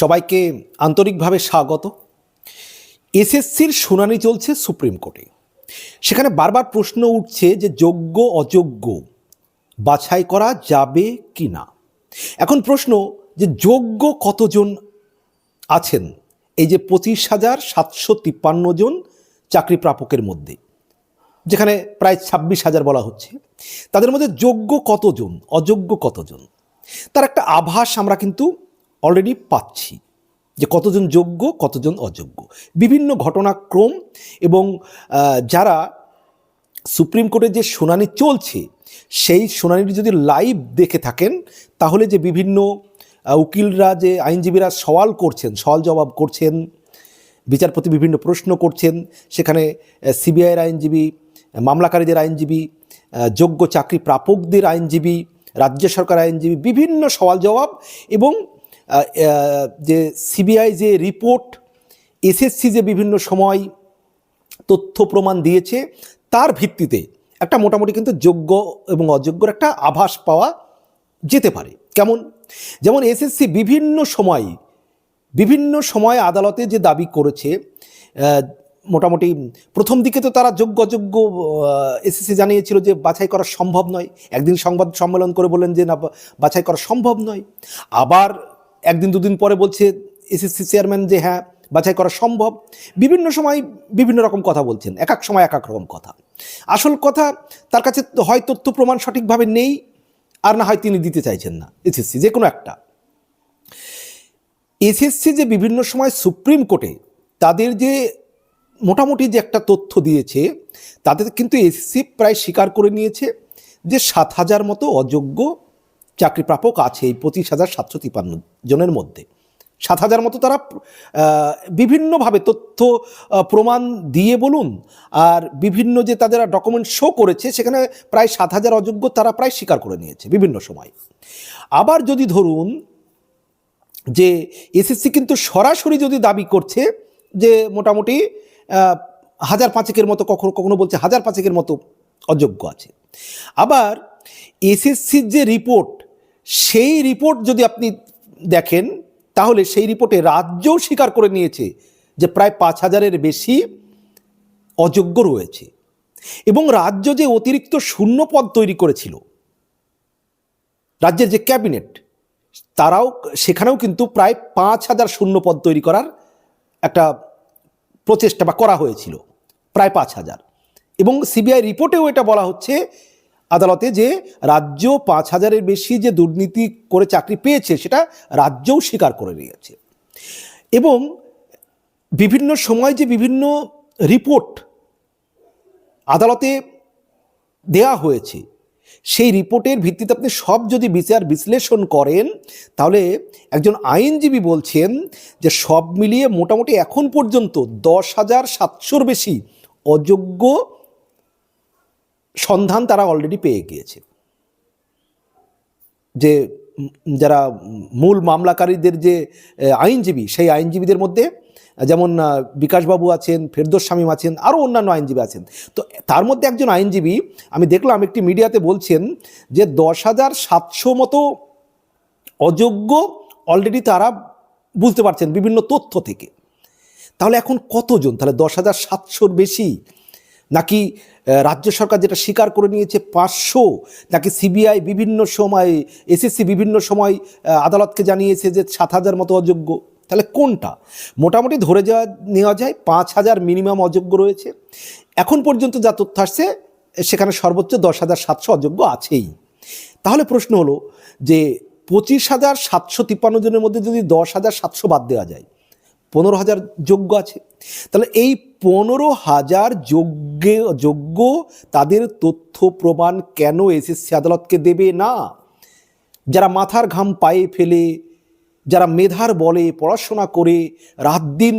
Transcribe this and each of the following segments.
সবাইকে আন্তরিকভাবে স্বাগত। এসএসসির শুনানি চলছে সুপ্রিম কোর্টে। সেখানে বারবার প্রশ্ন উঠছে যে যোগ্য, অযোগ্য বাছাই করা যাবে কি না? এখন প্রশ্ন যে যোগ্য কতজন আছেন? এই যে পঁচিশ হাজার সাতশো তিপ্পান্ন জন চাকরি প্রাপকের মধ্যে, যেখানে প্রায় ছাব্বিশ হাজার বলা হচ্ছে, তাদের মধ্যে যোগ্য কতজন, অযোগ্য কতজন? তার একটা আভাস আমরা কিন্তু অলরেডি পাচ্ছি যে কতজন যোগ্য, কতজন অযোগ্য। বিভিন্ন ঘটনাক্রম এবং যারা সুপ্রিম কোর্টে যে শুনানি চলছে, সেই শুনানিটি যদি লাইভ দেখে থাকেন, তাহলে যে বিভিন্ন উকিলরা, যে আইনজীবীরা সওয়াল করছেন, সওয়াল জবাব করছেন, বিচারপতি বিভিন্ন প্রশ্ন করছেন, সেখানে সিবিআইয়ের আইনজীবী, মামলাকারীদের আইনজীবী যোগ্য চাকরি প্রাপকদের আইনজীবী, রাজ্য সরকার আইনজীবী, বিভিন্ন সওয়াল জবাব এবং যে সিবিআই যে রিপোর্ট এসএসসি যে বিভিন্ন সময় তথ্য প্রমাণ দিয়েছে, তার ভিত্তিতে একটা মোটামুটি কিন্তু যোগ্য এবং অযোগ্যর একটা আভাস পাওয়া যেতে পারে। কেমন? যেমন এসএসসি বিভিন্ন সময় বিভিন্ন সময় আদালতে যে দাবি করেছে মোটামুটি প্রথম দিকে তো তারা যোগ্য অযোগ্য এসএসসি জানিয়েছিল যে বাছাই করা সম্ভব নয়। একদিন সংবাদ সম্মেলন করে বললেন যে না, বাছাই করা সম্ভব নয়। আবার একদিন দুদিন পরে বলছে এসএসসি চেয়ারম্যান যে হ্যাঁ বাছাই করা সম্ভব। বিভিন্ন সময় বিভিন্ন রকম কথা বলছেন, এক এক সময় এক এক রকম কথা। আসল কথা, তার কাছে হয় তথ্য প্রমাণ সঠিকভাবে নেই, আর না হয় তিনি দিতে চাইছেন না, এসএসসি যে কোনো একটা। এসএসসি যে বিভিন্ন সময় সুপ্রিম কোর্টে তাদের যে মোটামুটি যে একটা তথ্য দিয়েছে তাতে কিন্তু এসএসসি প্রায় স্বীকার করে নিয়েছে যে সাত হাজার মতো অযোগ্য চাকরি প্রাপক আছে এই পঁচিশ হাজার সাতশো তিপান্ন জনের মধ্যে। সাত হাজার মতো তারা বিভিন্নভাবে তথ্য প্রমাণ দিয়ে বলুন, আর বিভিন্ন যে তাদের ডকুমেন্ট শো করেছে, সেখানে প্রায় সাত হাজার অযোগ্য তারা প্রায় স্বীকার করে নিয়েছে বিভিন্ন সময়। আবার যদি ধরুন যে এসএসসি কিন্তু সরাসরি যদি দাবি করছে যে মোটামুটি হাজার পাঁচেকের মতো কখনো কখনো বলছে হাজার পাঁচেকের মতো অযোগ্য আছে। আবার এসএসসির যে রিপোর্ট সেই রিপোর্ট যদি আপনি দেখেন, তাহলে সেই রিপোর্টে রাজ্যও স্বীকার করে নিয়েছে যে প্রায় পাঁচ হাজারের বেশি অযোগ্য রয়েছে। এবং রাজ্য যে অতিরিক্ত শূন্য পদ তৈরি করেছিল, রাজ্যের যে ক্যাবিনেট, তারাও, সেখানেও কিন্তু প্রায় পাঁচ হাজার শূন্য পদ তৈরি করার একটা প্রচেষ্টা বা করা হয়েছিল, প্রায় পাঁচ হাজার। এবং সিবিআই রিপোর্টেও এটা বলা হচ্ছে আদালতে যে রাজ্য পাঁচ হাজারের বেশি যে দুর্নীতি করে চাকরি পেয়েছে, সেটা রাজ্যও স্বীকার করে নিয়েছে। এবং বিভিন্ন সময় যে বিভিন্ন রিপোর্ট আদালতে দেয়া হয়েছে, সেই রিপোর্টের ভিত্তিতে আপনি সব যদি বিচার বিশ্লেষণ করেন, তাহলে একজন আইনজীবী বলছেন যে সব মিলিয়ে মোটামুটি এখন পর্যন্ত দশ হাজার সাতশোর বেশি অযোগ্য সন্ধান তারা অলরেডি পেয়ে গিয়েছে। যে যারা মূল মামলাকারীদের যে আইনজীবী, সেই আইনজীবীদের মধ্যে, যেমন বিকাশবাবু আছেন, ফেরদোস শামীম আছেন আরও অন্যান্য আইনজীবী আছেন। তো তার মধ্যে একজন আইনজীবী, আমি দেখলাম একটি মিডিয়াতে বলছেন যে, দশ হাজার সাতশো মতো অযোগ্য অলরেডি তারা বুঝতে পারছেন বিভিন্ন তথ্য থেকে। তাহলে এখন কতজন? তাহলে দশ হাজার সাতশোর বেশি নাকি রাজ্য সরকার যেটা স্বীকার করে নিয়েছে পাঁচশো, নাকি সিবিআই বিভিন্ন সময়, এসএসসি বিভিন্ন সময় আদালতকে জানিয়েছে যে সাত হাজার মতো অযোগ্য। তাহলে কোনটা? মোটামুটি ধরে যাওয়া, নেওয়া যায় পাঁচ হাজার মিনিমাম অযোগ্য রয়েছে। এখন পর্যন্ত যা তথ্য আসছে, সেখানে সর্বোচ্চ দশ হাজার সাতশো অযোগ্য আছেই। তাহলে প্রশ্ন হলো যে পঁচিশ হাজার সাতশো তিপ্পান্ন জনের মধ্যে যদি দশ হাজার সাতশো বাদ দেওয়া যায় পনেরো হাজার যোগ্য আছে। তাহলে এই পনেরো হাজার যোগ্য যোগ্য তাদের তথ্য প্রমাণ কেন এসএসসি আদালতকে দেবে? না। যারা মাথার ঘাম পায়ে ফেলে, যারা মেধার বলে পড়াশোনা করে, রাত দিন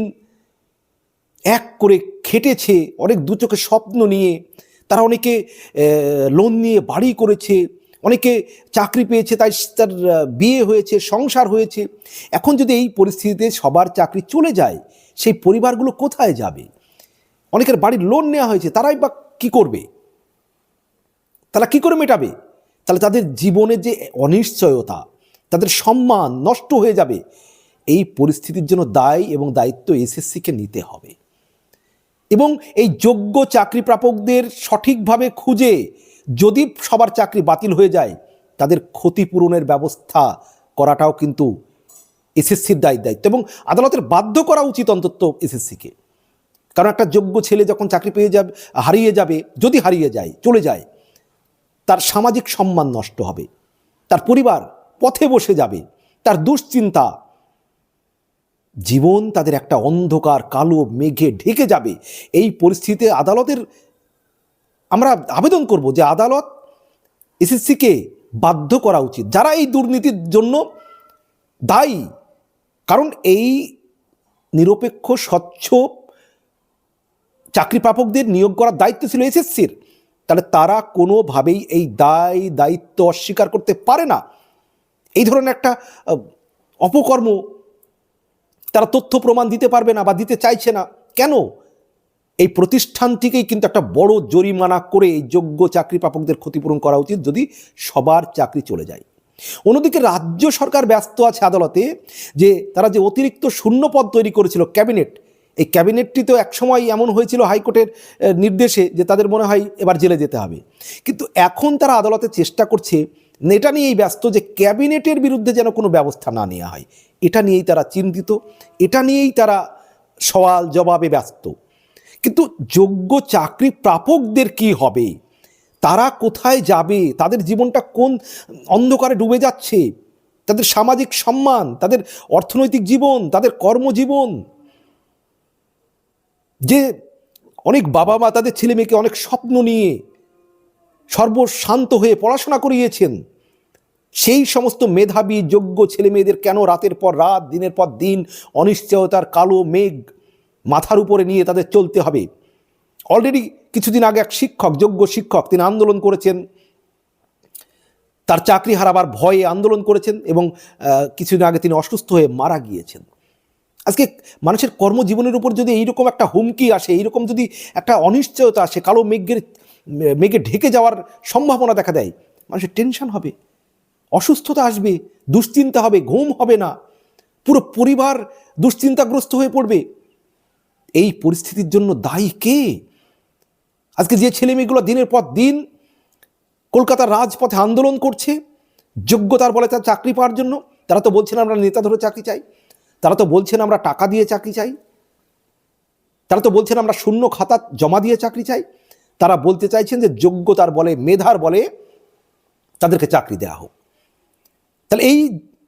এক করে খেটেছে, অনেক দু স্বপ্ন নিয়ে, তারা অনেকে লোন নিয়ে বাড়ি করেছে অনেকে চাকরি পেয়েছে, তাই তার বিয়ে হয়েছে, সংসার হয়েছে। এখন যদি এই পরিস্থিতিতে সবার চাকরি চলে যায়, সেই পরিবারগুলো কোথায় যাবে? অনেকের বাড়ির লোন নেওয়া হয়েছে, তারাই বা কী করবে? তারা কী করে মেটাবে? তাহলে তাদের জীবনের যে অনিশ্চয়তা, তাদের সম্মান নষ্ট হয়ে যাবে। এই পরিস্থিতির জন্য দায় এবং দায়িত্ব এসএসসিকে নিতে হবে। এবং এই যোগ্য চাকরি প্রাপকদের সঠিকভাবে খুঁজে যদি সবার চাকরি বাতিল হয়ে যায়, তাদের ক্ষতিপূরণের ব্যবস্থা করাটাও কিন্তু এসএসসির দায় দায়িত্ব এবং আদালতের বাধ্য করা উচিত অন্তত এসএসসিকে। কারণ একটা যোগ্য ছেলে যখন চাকরি পেয়ে যাবে, হারিয়ে যাবে, যদি হারিয়ে যায়, চলে যায়, তার সামাজিক সম্মান নষ্ট হবে, তার পরিবার পথে বসে যাবে, তার দুশ্চিন্তা, জীবন তাদের একটা অন্ধকার, কালো, মেঘে ঢেকে যাবে। এই পরিস্থিতিতে আদালতের আমরা আবেদন করব যে আদালত এসএসসিকে বাধ্য করা উচিত। যারা এই দুর্নীতির জন্য দায়ী, কারণ এই নিরপেক্ষ, স্বচ্ছ চাকরি প্রাপকদের নিয়োগ করার দায়িত্ব ছিল এসএসসির, তাহলে তারা কোনোভাবেই এই দায়, দায়িত্ব অস্বীকার করতে পারে না। এই ধরনের একটা অপকর্ম তারা তথ্য প্রমাণ দিতে পারবে না বা দিতে চাইছে না। কেন? এই প্রতিষ্ঠানটিকেই কিন্তু একটা বড় জরিমানা করে এই যোগ্য চাকরি প্রাপকদের ক্ষতিপূরণ করা উচিত যদি সবার চাকরি চলে যায়। অন্যদিকে রাজ্য সরকার ব্যস্ত আছে আদালতে যে তারা যে অতিরিক্ত শূন্য পদ তৈরি করেছিল ক্যাবিনেট, এই ক্যাবিনেটটি তো একসময় এমন হয়েছিল হাইকোর্টের নির্দেশে যে তাদের মনে হয় এবার জেলে যেতে হবে। কিন্তু এখন তারা আদালতে চেষ্টা করছে এটা নিয়েই ব্যস্ত যে ক্যাবিনেটের বিরুদ্ধে যেন কোনো ব্যবস্থা না নেওয়া হয়। এটা নিয়েই তারা চিন্তিত, এটা নিয়েই তারা সওয়াল জবাবে ব্যস্ত। কিন্তু যোগ্য চাকরি প্রাপকদের কি হবে? তারা কোথায় যাবে? তাদের জীবনটা কোন অন্ধকারে ডুবে যাচ্ছে? তাদের সামাজিক সম্মান, তাদের অর্থনৈতিক জীবন, তাদের কর্মজীবন? যে অনেক বাবা মা তাদের ছেলে মেয়েকে অনেক স্বপ্ন নিয়ে সর্বশান্ত হয়ে পড়াশোনা করিয়েছেন। সেই সমস্ত মেধাবী, যোগ্য ছেলে মেয়েদের কেন রাতের পর রাত, দিনের পর দিন, অনিশ্চয়তার কালো মেঘ মাথার উপরে নিয়ে তাদের চলতে হবে। অলরেডি কিছুদিন আগে এক শিক্ষক, যোগ্য শিক্ষক, তিনি আন্দোলন করেছেন। তার চাকরি হারাবার ভয়ে আন্দোলন করেছেন এবং কিছুদিন আগে তিনি অসুস্থ হয়ে মারা গিয়েছেন। আজকে মানুষের কর্মজীবনের উপর যদি এইরকম একটা হুমকি আসে, এইরকম যদি একটা অনিশ্চয়তা আসে, কালো মেঘের, মেঘে ঢেকে যাওয়ার সম্ভাবনা দেখা দেয়, মানুষের টেনশন হবে, অসুস্থতা আসবে, দুশ্চিন্তা হবে, ঘুম হবে না, পুরো পরিবার দুশ্চিন্তাগ্রস্ত হয়ে পড়বে। এই পরিস্থিতির জন্য দায়ী কে? আজকে যে ছেলে মেয়েগুলো দিনের পর দিন কলকাতার রাজপথে আন্দোলন করছে, যোগ্যতার বলে তার চাকরি পাওয়ার জন্য, তারা তো বলছেন আমরা নেতা ধরে চাকরি চাই, তারা তো বলছেন আমরা টাকা দিয়ে চাকরি চাই, তারা তো বলছেন আমরা শূন্য খাতা জমা দিয়ে চাকরি চাই, তারা বলতে চাইছেন যে যোগ্যতার বলে, মেধার বলে তাদেরকে চাকরি দেওয়া হোক। তাহলে এই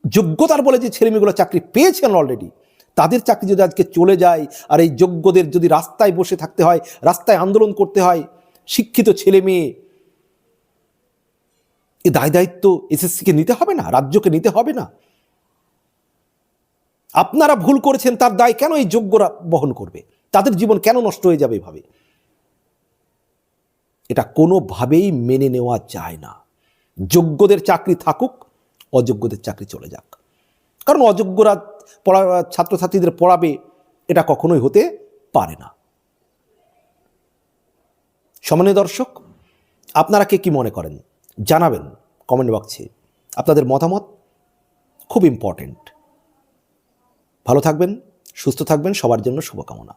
যোগ্যতার বলে যে ছেলেমেয়েগুলো চাকরি পেয়েছেন অলরেডি তাদের চাকরি যদি আজকে চলে যায় আর এই যোগ্যদের যদি রাস্তায় বসে থাকতে হয়, রাস্তায় আন্দোলন করতে হয়, শিক্ষিত ছেলে মেয়ে, এ দায় দায়িত্ব এসএসসিকে নিতে হবে না, রাজ্যকে নিতে হবে না। আপনারা ভুল করেছেন, তার দায় কেন এই যোগ্যরা বহন করবে? তাদের জীবন কেন নষ্ট হয়ে যাবে এভাবে? এটা কোনোভাবেই মেনে নেওয়া যায় না। যোগ্যদের চাকরি থাকুক, অযোগ্যদের চাকরি চলে যাক। কারণ অযোগ্যরা পড়া, ছাত্রছাত্রীদের পড়াবে, এটা কখনোই হতে পারে না। সমানে দর্শক, আপনারা কে কি মনে করেন? জানাবেন কমেন্ট বক্সে আপনাদের মতামত খুব ইম্পর্টেন্ট ভালো থাকবেন, সুস্থ থাকবেন, সবার জন্য শুভকামনা।